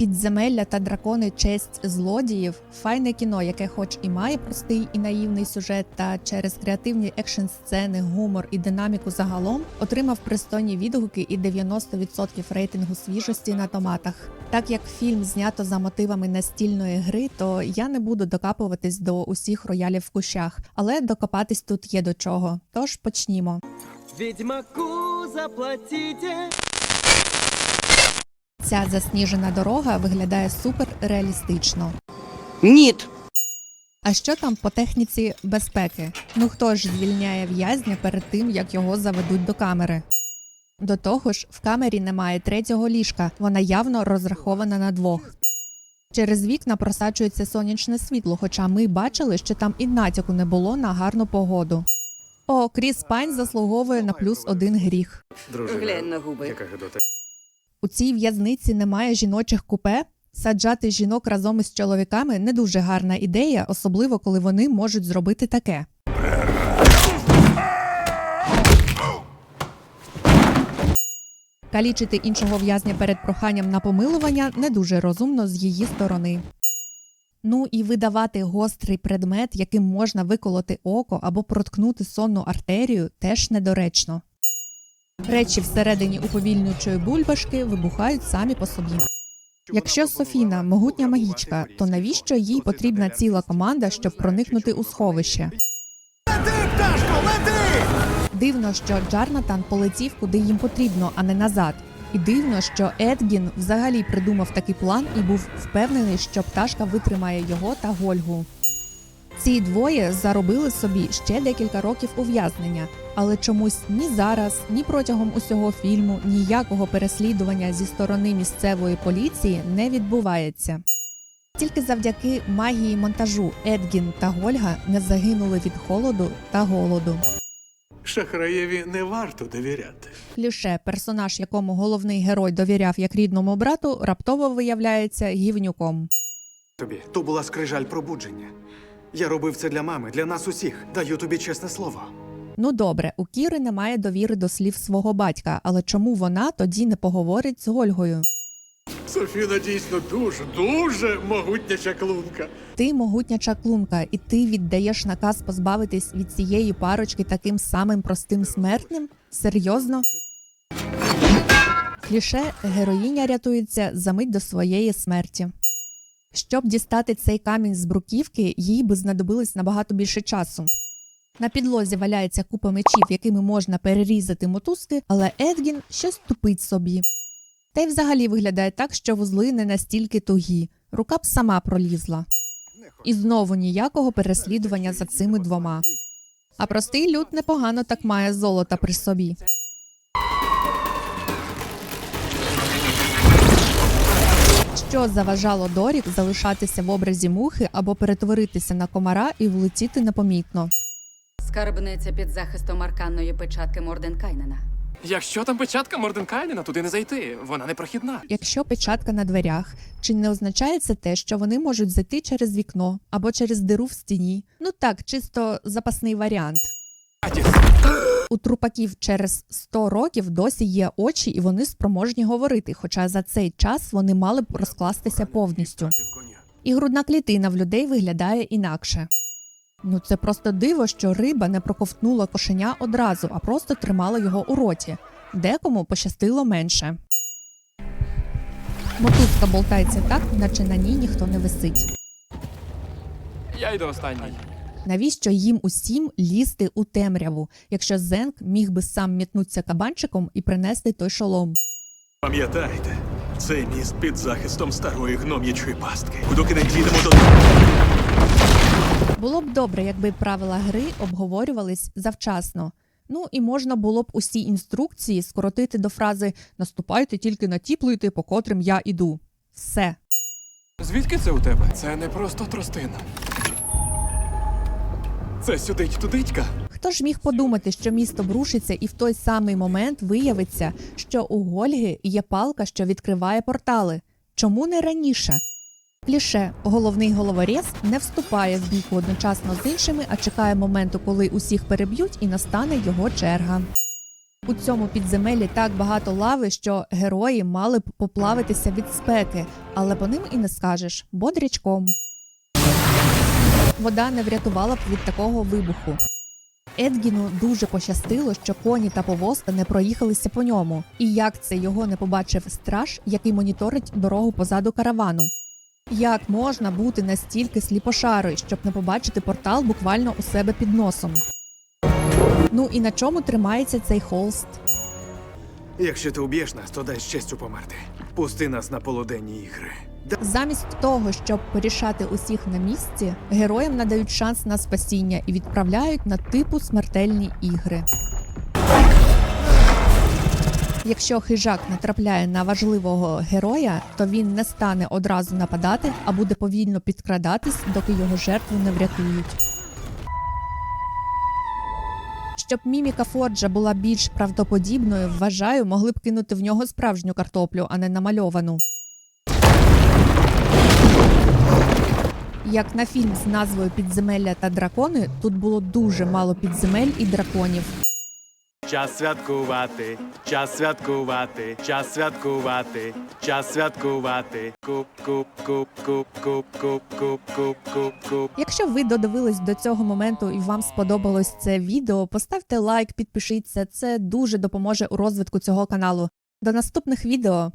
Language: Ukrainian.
Підземелля та дракони честь злодіїв файне кіно, яке, хоч і має простий і наївний сюжет, та через креативні екшн сцени, гумор і динаміку загалом отримав пристойні відгуки і 90% рейтингу свіжості на томатах. Так як фільм знято за мотивами настільної гри, то я не буду докапуватись до усіх роялів в кущах, але докопатись тут є до чого. Тож почнімо. Ведьмаку заплатите. Ця засніжена дорога виглядає супер реалістично. Ніт. А що там по техніці безпеки? Ну хто ж звільняє в'язня перед тим, як його заведуть до камери? До того ж, в камері немає третього ліжка, вона явно розрахована на двох. Через вікна просачується сонячне світло, хоча ми бачили, що там і натяку не було на гарну погоду. О, Кріс Пайн заслуговує на плюс один гріх. Дружина, Глянь на губи. яка гидота. У цій в'язниці немає жіночих купе. Саджати жінок разом із чоловіками не дуже гарна ідея, особливо коли вони можуть зробити таке. Калічити іншого в'язня перед проханням на помилування не дуже розумно з її сторони. Ну і видавати гострий предмет, яким можна виколоти око або проткнути сонну артерію, теж недоречно. Речі всередині уповільнюючої бульбашки вибухають самі по собі. Якщо Софіна могутня магічка, то навіщо їй потрібна ціла команда, щоб проникнути у сховище? Дивно, що Джарнатан полетів куди їм потрібно, а не назад. І дивно, що Едгін взагалі придумав такий план і був впевнений, що пташка витримає його та Гольгу. Ці двоє заробили собі ще декілька років ув'язнення, але чомусь ні зараз, ні протягом усього фільму ніякого переслідування зі сторони місцевої поліції не відбувається. Тільки завдяки магії монтажу Едгін та Гольга не загинули від холоду та голоду. Шахраєві не варто довіряти. Кліше, персонаж, якому головний герой довіряв як рідному брату, раптово виявляється гівнюком. Тобі то була скрижаль пробудження. Я робив це для мами, для нас усіх. Даю тобі чесне слово. Ну добре, у Кіри немає довіри до слів свого батька, але чому вона тоді не поговорить з Гольгою? Софіна дійсно дуже, дуже могутня чаклунка. Ти могутня чаклунка, і ти віддаєш наказ позбавитись від цієї парочки таким самим простим смертним? Серйозно? Кліше героїня рятується за мить до своєї смерті. Щоб дістати цей камінь з бруківки, їй би знадобилось набагато більше часу. На підлозі валяється купа мечів, якими можна перерізати мотузки, але Едгін щось тупить собі. Та й взагалі виглядає так, що вузли не настільки тугі. Рука б сама пролізла. І знову ніякого переслідування за цими двома. А простий люд непогано так має золота при собі. Що заважало Дорік залишатися в образі мухи або перетворитися на комара і влетіти непомітно? Скарбниця під захистом арканної печатки Морденкайнена. Якщо там печатка Морденкайнена, туди не зайти. Вона не прохідна. Якщо печатка на дверях, чи не означає це те, що вони можуть зайти через вікно або через диру в стіні? Ну так, чисто запасний варіант. Атіс, У трупаків через 100 років досі є очі, і вони спроможні говорити, хоча за цей час вони мали б розкластися повністю. І грудна клітина в людей виглядає інакше. Ну це просто диво, що риба не проковтнула кошеня одразу, а просто тримала його у роті. Декому пощастило менше. Мотузка болтається так, наче на ній ніхто не висить. я йду останній. Навіщо їм усім лізти у темряву, якщо Зенк міг би сам мітнутися кабанчиком і принести той шолом? Пам'ятайте, цей міст під захистом старої гном'ячої пастки. Доки не дійдемо до Було б добре, якби правила гри обговорювались завчасно. Ну і можна було б усі інструкції скоротити до фрази Наступайте тільки на ті плити, по котрим я іду. Все. Звідки це у тебе? Це не просто тростина. Це сюдить тудичка. Хто ж міг подумати, що місто брушиться, і в той самий момент виявиться, що у Гольги є палка, що відкриває портали. Чому не раніше? Кліше, головний головоріз не вступає в бійку одночасно з іншими, а чекає моменту, коли усіх переб'ють, і настане його черга. У цьому підземеллі так багато лави, що герої мали б поплавитися від спеки, але по ним і не скажеш бодрячком. Вода не врятувала б від такого вибуху. Едгіну дуже пощастило, що коні та повозка не проїхалися по ньому, і як це його не побачив страж, який моніторить дорогу позаду каравану. Як можна бути настільки сліпошарою, щоб не побачити портал буквально у себе під носом? Ну і на чому тримається цей холст? Якщо ти уб'єш нас, то дай честю померти. Пусти нас на полуденні ігри. Замість того, щоб порішати усіх на місці, героям надають шанс на спасіння і відправляють на типу смертельні ігри. Якщо хижак натрапляє на важливого героя, то він не стане одразу нападати, а буде повільно підкрадатись, доки його жертву не врятують. Щоб міміка Форджа була більш правдоподібною, вважаю, могли б кинути в нього справжню картоплю, а не намальовану. Як на фільм з назвою Підземелля та дракони, тут було дуже мало підземель і драконів. Час святкувати, час святкувати, час святкувати, час святкувати. Куп, куп, куп, куп, куп, куп, куп, куп, куп, куп. Якщо ви додивились до цього моменту і вам сподобалось це відео, поставте лайк, підпишіться. Це дуже допоможе у розвитку цього каналу. До наступних відео.